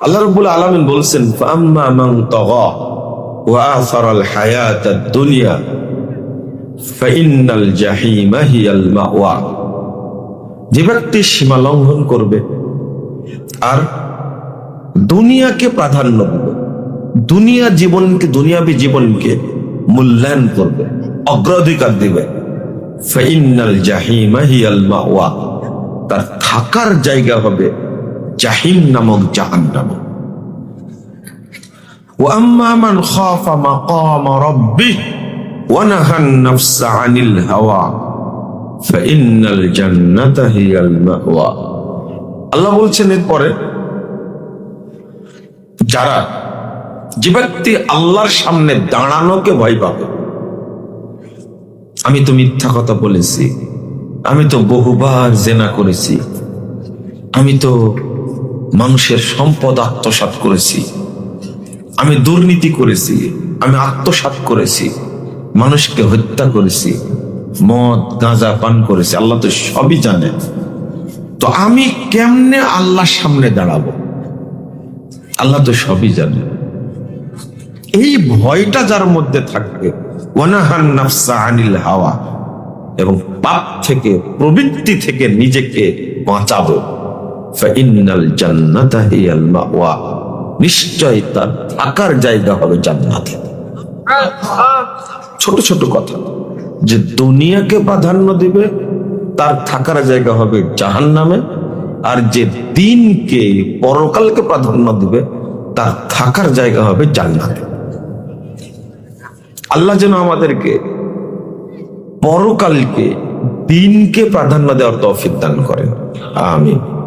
আল্লাহ রব্বুল আলামিন বলছেন যে ব্যক্তি সীমা লঙ্ঘন করবে, আর দুনিয়াকে প্রাধান্য দেবে, দুনিয়া জীবনকে, দুনিয়াবী জীবনকে মূল্যায়ন করবে, অগ্রাধিকার দিবে তার থাকার জায়গা হবে জাহিম নামক জাহান্নাম وأما من خاف مقام ربه ونهى النفس عن الهوى فإن الجنة هي المأوى আল্লাহ বলছেন এরপরে যারা যে ব্যক্তি আল্লাহর সামনে দাঁড়ানোকে ভয় পাবে আমি তো মিথ্যা কথা বলেছি আমি তো বহুবার জেনা করেছি আমি তো মানুষের সম্পদ আত্মসাৎ করেছি। আমি দুর্নীতি করেছি, আমি আত্মসাৎ করেছি, মানুষকে হত্যা করেছি, মদ, গাঁজা পান করেছি, আল্লাহ তো সবই জানে তো আমি কেমনে আল্লাহর সামনে দাঁড়াবো? আল্লাহ তো সবই জানে এই ভয়টা যার মধ্যে থাকবে আনিল হাওয়া, এবং পাপ থেকে, প্রবৃত্তি থেকে নিজেকে বাঁচাবো। ফাইনাল জান্নাতা হিয়াল মাওয়া নিশ্চয় তার থাকার জায়গা হবে জান্নাতে। ছোট ছোট কথা। যে দুনিয়াকে প্রাধান্য দিবে, তার থাকার জায়গা হবে জাহান্নামে। আর যে দিনকে, পরকালকে প্রাধান্য দিবে, তার থাকার জায়গা হবে জান্নাতে। আল্লাহ যেন আমাদেরকে পরকালকে, দিনকে প্রাধান্য দেওয়ার তৌফিক দান করেন। আমিন।